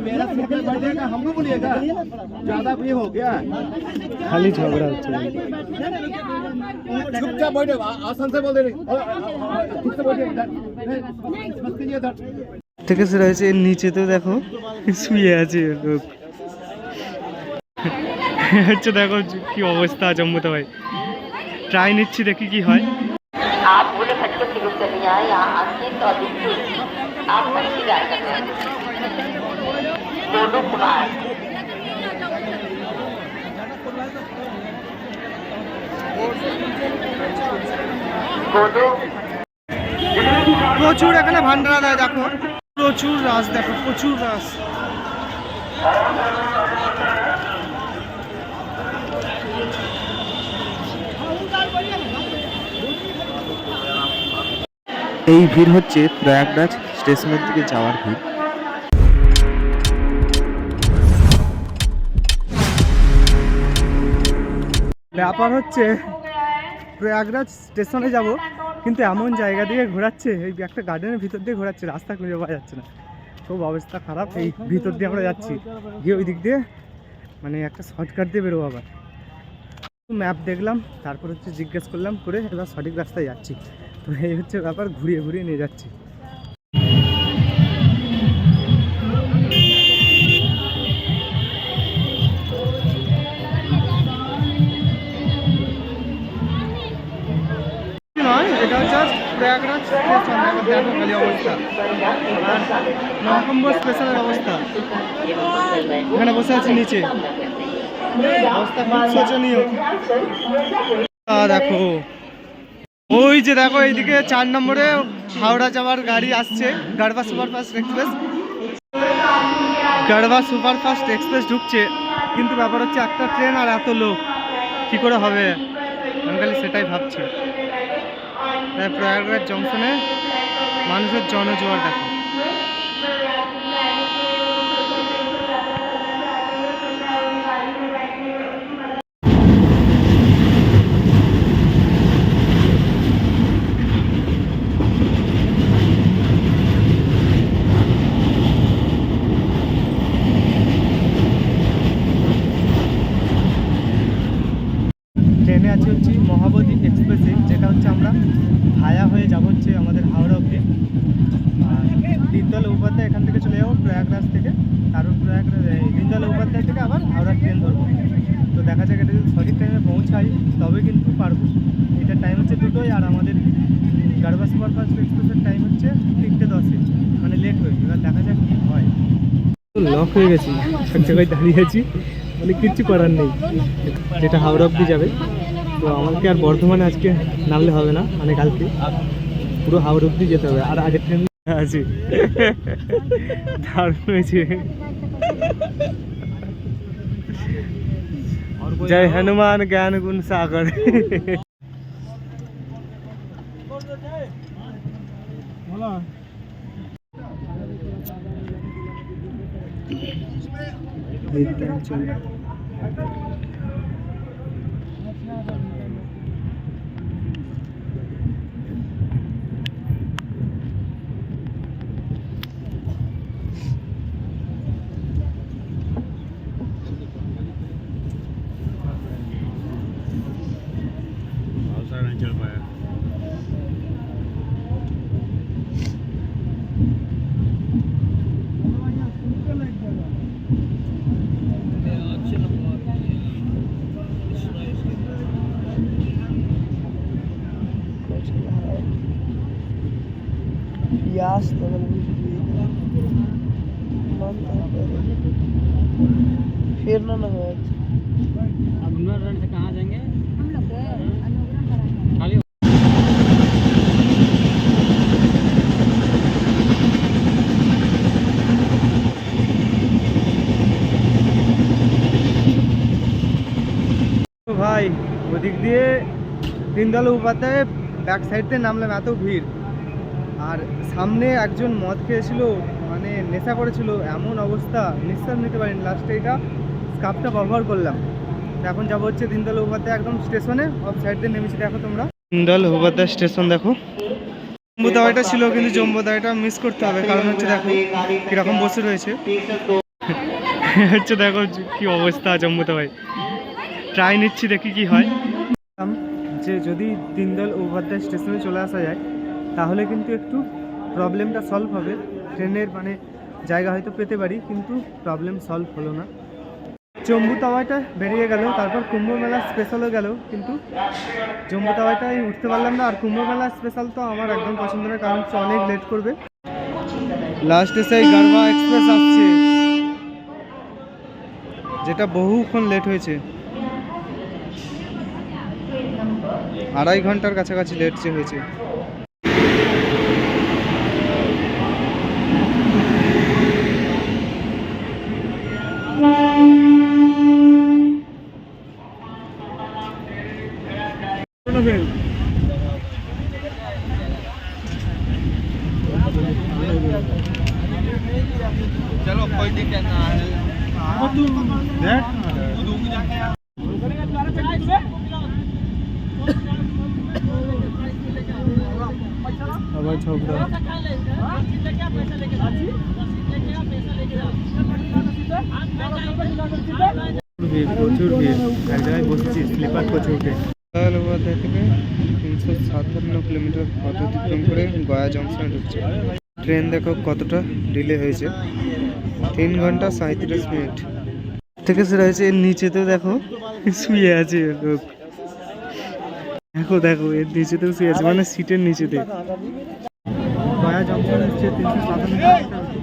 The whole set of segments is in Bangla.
मेरा साइकिल बैठेगा हमको बोलिएगा ज्यादा ये हो गया খালি ঝগড়া হচ্ছে चुपचाप बैठे आसन से बोल दे रही ठीक से बैठे इधर नहीं, बस कीजिए इधर থেকে শুরু হয়েছে এর নিচেতেও দেখো শুয়ে আছে লোক হচ্ছে দেখো কি অবস্থা জম্মুতে ভাই ট্রাই নিচ্ছি দেখি কি হয়। প্রচুর এখানে ভান্ডারা দেয় দেখো। প্রচুর রাস দেখো প্রচুর রাস এই ভিড় হচ্ছে প্রয়াগরাজ স্টেশনের দিকে যাওয়ার ভিড়। ব্যাপার হচ্ছে, প্রয়াগরাজ স্টেশনে যাব, কিন্তু এমন জায়গা দিয়ে ঘোরাচ্ছে, এই একটা গার্ডেনের ভিতর দিয়ে ঘোরাচ্ছে, রাস্তা খুঁজে পাওয়া যাচ্ছে না। খুব অবস্থা খারাপ, এই ভিতর দিয়ে আমরা যাচ্ছি। গিয়ে ওই দিক দিয়ে মানে একটা শর্টকাট দিয়ে বেরোবো আবার। ম্যাপ দেখলাম, তারপর হচ্ছে জিজ্ঞেস করলাম করে এবার সঠিক রাস্তায় যাচ্ছি। তো এই হচ্ছে ব্যাপার, ঘুরিয়ে ঘুরিয়ে নিয়ে যাচ্ছি। অবস্থা। স্টেশনের অবস্থা। এখানে বসে নিচে। অবস্থা দেখো ওই যে দেখো, এইদিকে চার নম্বরে হাওড়া যাওয়ার গাড়ি আসছে, গাড়বা সুপারফাস্ট এক্সপ্রেস। গাড়বা সুপারফাস্ট এক্সপ্রেস ঢুকছে, কিন্তু ব্যাপার হচ্ছে একটা ট্রেন আর এত লোক, কি করে হবে? আমি খালি সেটাই ভাবছি। প্রয়াগরাজ জংশনে মানুষের জনজোয়ার দেখো ট্রেনে আছি হচ্ছে মহাবোধি এক্সপ্রেসে যেটা হচ্ছে আমরা ভায়া হয়ে যাব হচ্ছে আমাদের হাওড়া অব্দি আর দীনদয়াল উপাধ্যায় এখান থেকে চলে যাব প্রয়াগরাজ থেকে তারপর প্রয়াগরাজ এই দীনদয়াল উপাধ্যায় থেকে আবার হাওড়া ট্রেন ধরবো তো দেখা যাক এটা যদি সঠিক টাইমে পৌঁছাই তবে কিন্তু পারব এটার টাইম হচ্ছে দুটোই আর আমাদের গাড়বা সুপারফাস্ট এক্সপ্রেসের টাইম হচ্ছে তিনটে দশে মানে লেট হয়ে এবার দেখা যাক কী হয়। লক হয়ে গেছি এক জায়গায় দাঁড়িয়ে আছি মানে কিচ্ছু করার নেই। যেটা হাওড়া অব্দি যাবে। তো আমাকে আর বর্ধমানে আজকে নামলে হবে না মানে কালকে। পুরো হাওড়া অব্দি যেতে হবে। আর আগের ট্রেন আছি। দারুণ হয়েছে। জয় হনুমান জ্ঞান গুণ সাগর। Voilà. Eight times. চলে प्यास बगल में फिर ना ना हो से कहाँ जाएंगे ভাই ওদিক দিয়ে দীনদয়াল উপাধ্যায় ব্যাক সাইড দিয়ে নামলাম এত ভিড় আর সামনে একজন মদ খেয়েছিল মানে নেশা করেছিল এমন অবস্থা নিঃশ্বাস নিতে পারিনি। লাস্টে এটা স্কার্ফটা ব্যবহার করলাম। এখন যাব হচ্ছে দীনদয়াল উপাধ্যায় একদম স্টেশনে। অফ সাইড দিয়ে নেমেছি দেখো তোমরা। ইন্ডল হুবাদা স্টেশন দেখো। জম্বু দাওয়াটা ছিল কিন্তু জম্বু দাওয়াটা মিস করতে হবে কারণ হচ্ছে দেখো কীরকম বসে রয়েছে। হচ্ছে দেখো কি অবস্থা জম্বু দাওয়ায় ট্রাই নিচ্ছি দেখি কি হয়। যে যদি দিনদল উপাধ্যায় স্টেশনে চলে আসা যায় তাহলে কিন্তু একটু প্রবলেমটা সলভ হবে। ট্রেনের মানে জায়গা হয়তো পেতে পারি, কিন্তু প্রবলেম সলভ হলো না। জম্বু তাওয়াটা বেরিয়ে গেল, তারপর কুম্ভ মেলা স্পেশালও গেল, কিন্তু জম্বু তাওয়াটাই উঠতে পারলাম না। আর কুম্ভ মেলা স্পেশাল তো আমার একদম পছন্দ নয় কারণ অনেক লেট করবে। লাস্ট এসে গারবা এক্সপ্রেস আসছে। যেটা বহুক্ষণ লেট হয়েছে। আড়াই ঘণ্টার কাছাকাছি লেট হয়েছে আবার ঝগড়া ভিড় প্রচুর ভিড় এক জায়গায় স্লিপার কোচে উঠে থেকে তিনশো সাতান্ন কিলোমিটার পথ অতিক্রম করে গয়া জংশনে ঢুকছে। ট্রেন দেখো কতটা ডিলে হয়েছে। তিন ঘণ্টা সাঁত্রিশ মিনিট। থেকে সেটা হয়েছে এর নিচেতেও দেখো শুয়ে আছে লোক। দেখো দেখো এর নিচেতেও শুয়ে আছে মানে সিটের নিচেতে। গয়া জংশন হচ্ছে তিনশো সাতান্ন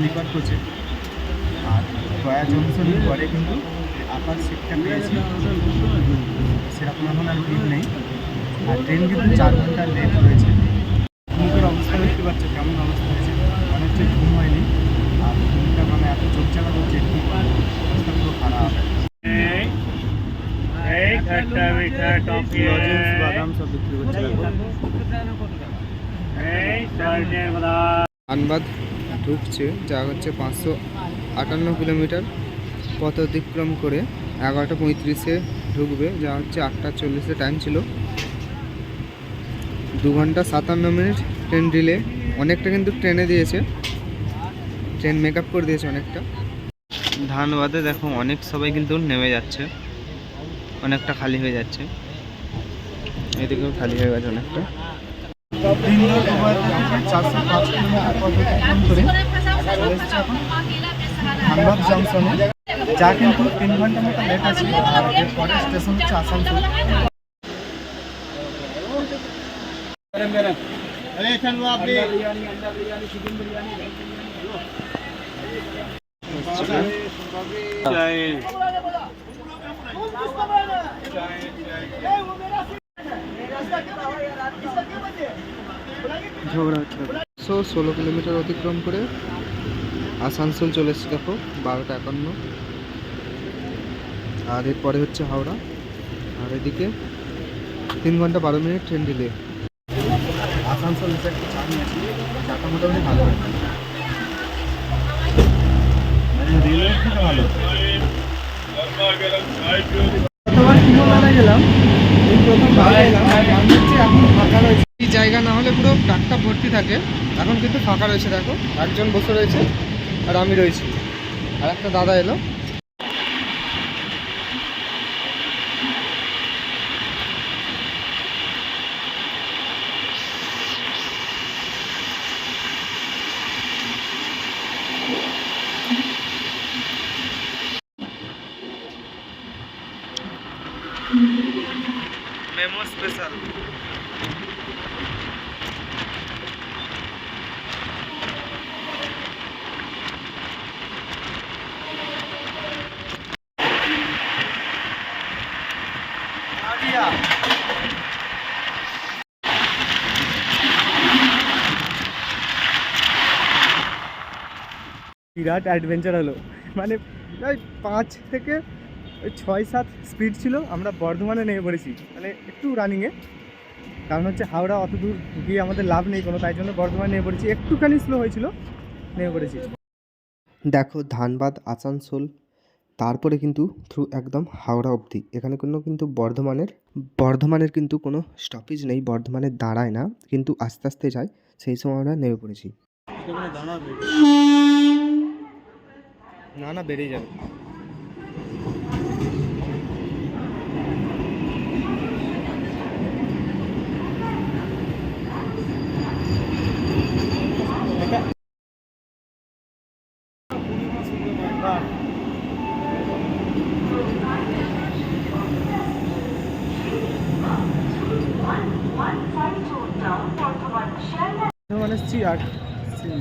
স্লিপার কোচে আর গয়া জংশনের পরে কিন্তু আপার সিটটা পেয়েছি। সেরকম এখন আর ভিড় নেই। আর ট্রেন কিন্তু চার ঘণ্টা লেট রয়েছে মুখের অবস্থা দেখতে পাচ্ছ কেমন অবস্থা হয়েছে। মানে হচ্ছে ঘুম হয়নি। আর ঘুমটা মানে এত চোখ চালা করছে কি অবস্থা পুরো খারাপ। লজেন্স ঢুকছে, যা হচ্ছে পাঁচশো আটান্ন কিলোমিটার পথ অতিক্রম করে এগারোটা পঁয়ত্রিশে ঢুকবে, যা হচ্ছে আটটা চল্লিশে টাইম ছিল। দু ঘণ্টা সাতান্ন মিনিট ট্রেন ডিলে অনেকটা কিন্তু ট্রেনে দিয়েছে। ট্রেন মেক আপ করে দিয়েছে অনেকটা। ধানবাদে দেখো অনেক সবাই কিন্তু নেমে যাচ্ছে। অনেকটা খালি হয়ে যাচ্ছে। এদিকেও খালি হয়ে গেছে অনেকটা। চারশো পাঁচ কিলোমিটার পথ অতিক্রম করে চলে এসেছে এখন ধানবাদ জংশনে যা কিন্তু তিন ঘণ্টা মতো লেট আছে আর এরপরে স্টেশন হচ্ছে আসানসোল ঝগড়া একশো ষোলো কিলোমিটার অতিক্রম করে আসানসোল চলে এসেছে দেখো, বারোটা একান্ন। আর এরপরে হচ্ছে হাওড়া। আর এদিকে তিন ঘণ্টা বারো মিনিট ট্রেন ডিলে। আসানসোল ভালো। গেলাম। এই প্রথম হচ্ছে এখন ফাঁকা রয়েছে। জায়গা না হলে পুরো ডাকটা ভর্তি থাকে। এখন কিন্তু ফাঁকা রয়েছে, দেখো। একজন বসে রয়েছে আর আমি রয়েছি। আর একটা দাদা এলো। মেমো স্পেশাল বিরাট অ্যাডভেঞ্চার হলো। মানে ওই পাঁচ থেকে ছয় সাত স্পিড ছিল, আমরা বর্ধমানে নেমে পড়েছি। মানে একটু রানিংয়ে কারণ হচ্ছে হাওড়া অত দূর গিয়ে আমাদের লাভ নেই কোনো, তাই জন্য বর্ধমানে নেমে পড়েছি। একটুখানি স্লো হয়েছিল, নেমে পড়েছি। দেখো, ধানবাদ, আসানসোল, তারপরে কিন্তু থ্রু একদম হাওড়া অবধি। এখানে কোনো কিন্তু বর্ধমানের বর্ধমানের কিন্তু কোনো স্টপেজ নেই বর্ধমানের দাঁড়ায় না। কিন্তু আস্তে আস্তে যায়, সেই সময় আমরা নেমে পড়েছি। না না বেরিয়ে যাবে। আর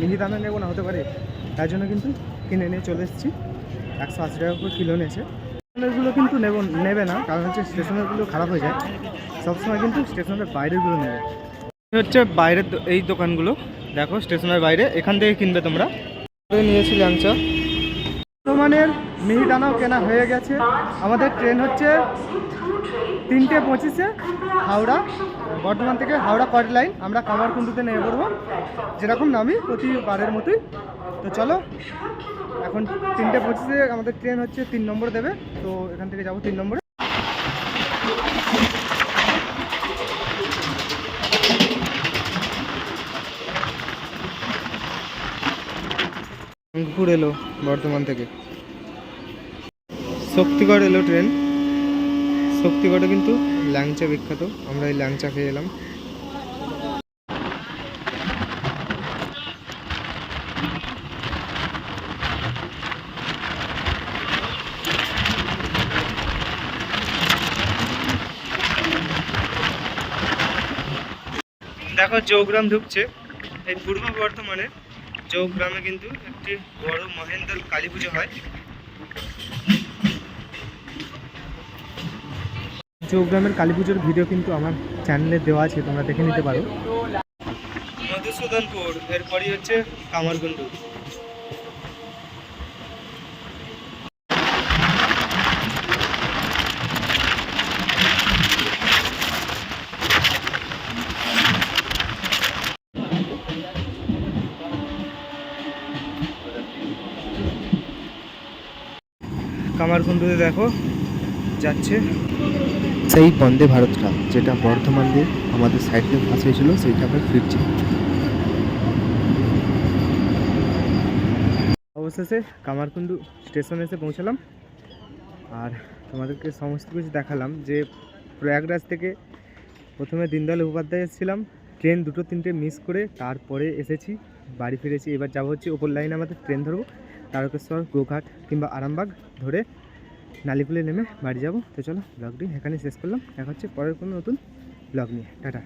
মিহিদানা নেব না হতে পারে। তার জন্য কিন্তু কিনে নিয়ে চলে এসেছি। একশো আশি টাকা করে কিলো নিয়েছে। স্টেশনারগুলো কিন্তু নেব, নেবে না, কারণ হচ্ছে স্টেশনারগুলো খারাপ হয়ে যায়। সবসময় কিন্তু স্টেশনের বাইরেগুলো নেবে। হচ্ছে বাইরের এই দোকানগুলো। দেখো স্টেশনের বাইরে, এখান থেকে কিনবে তোমরা। নিয়েছি ল্যাংচা। বর্তমানের মিহিদানাও কেনা হয়ে গেছে। আমাদের ট্রেন হচ্ছে তিনটে পঁচিশে হাওড়া। বর্ধমান থেকে হাওড়া কট লাইন আমরা কামারকুণ্ডুতে নেমে পড়ব। যেরকম নামি প্রতিবারের মতোই। তো চলো এখন তিনটে পঁচিশে আমাদের ট্রেন হচ্ছে তিন নম্বর দেবে, তো এখান থেকে যাব তিন নম্বরে। রংপুর এলো বর্ধমান থেকে। শক্তিগড় এলো ট্রেন। শক্তিগড়ে কিন্তু ল্যাংচা বিখ্যাত। আমরা এই ল্যাংচা খেয়ে এলাম। দেখো চৌগ্রাম ঢুকছে। এই পূর্ব বর্ধমানে চৌগ্রামে কিন্তু একটি বড় মহেন্দ্র কালী পুজো হয়। চৌগ্রামের কালী পুজোর ভিডিও কিন্তু আমার চ্যানেলে দেওয়া আছে তোমরা দেখে নিতে পারো। মধুসূদনপুর এরপরই হচ্ছে কামারকুণ্ডু কামারকুণ্ডুতে দেখো, যাচ্ছে। সেই বন্দে ভারতটা, যেটা বর্ধমান দিয়ে আমাদের সাইড দিয়ে ভাস হয়েছিল, সেইটা আমরা ফিরছি। অবশেষে কামারকুণ্ডু স্টেশনে এসে পৌঁছালাম। আর তোমাদেরকে সমস্ত কিছু দেখালাম, যে প্রয়াগরাজ থেকে প্রথমে দীনদয়াল উপাধ্যায় এসেছিলাম। ট্রেন দুটো তিনটে মিস করে তারপরে এসেছি, বাড়ি ফিরেছি। এবার যাব হচ্ছে ওপর লাইনে আমাদের ট্রেন ধরবো, তারকেশ্বর, গোঘাট কিংবা আরামবাগ ধরে নালিপুলে নেমে বাড়ি যাব। তো চলো ব্লগটি এখানে শেষ করলাম। এখন হচ্ছে পরের কোনো নতুন ব্লগ নিয়ে। টাটা।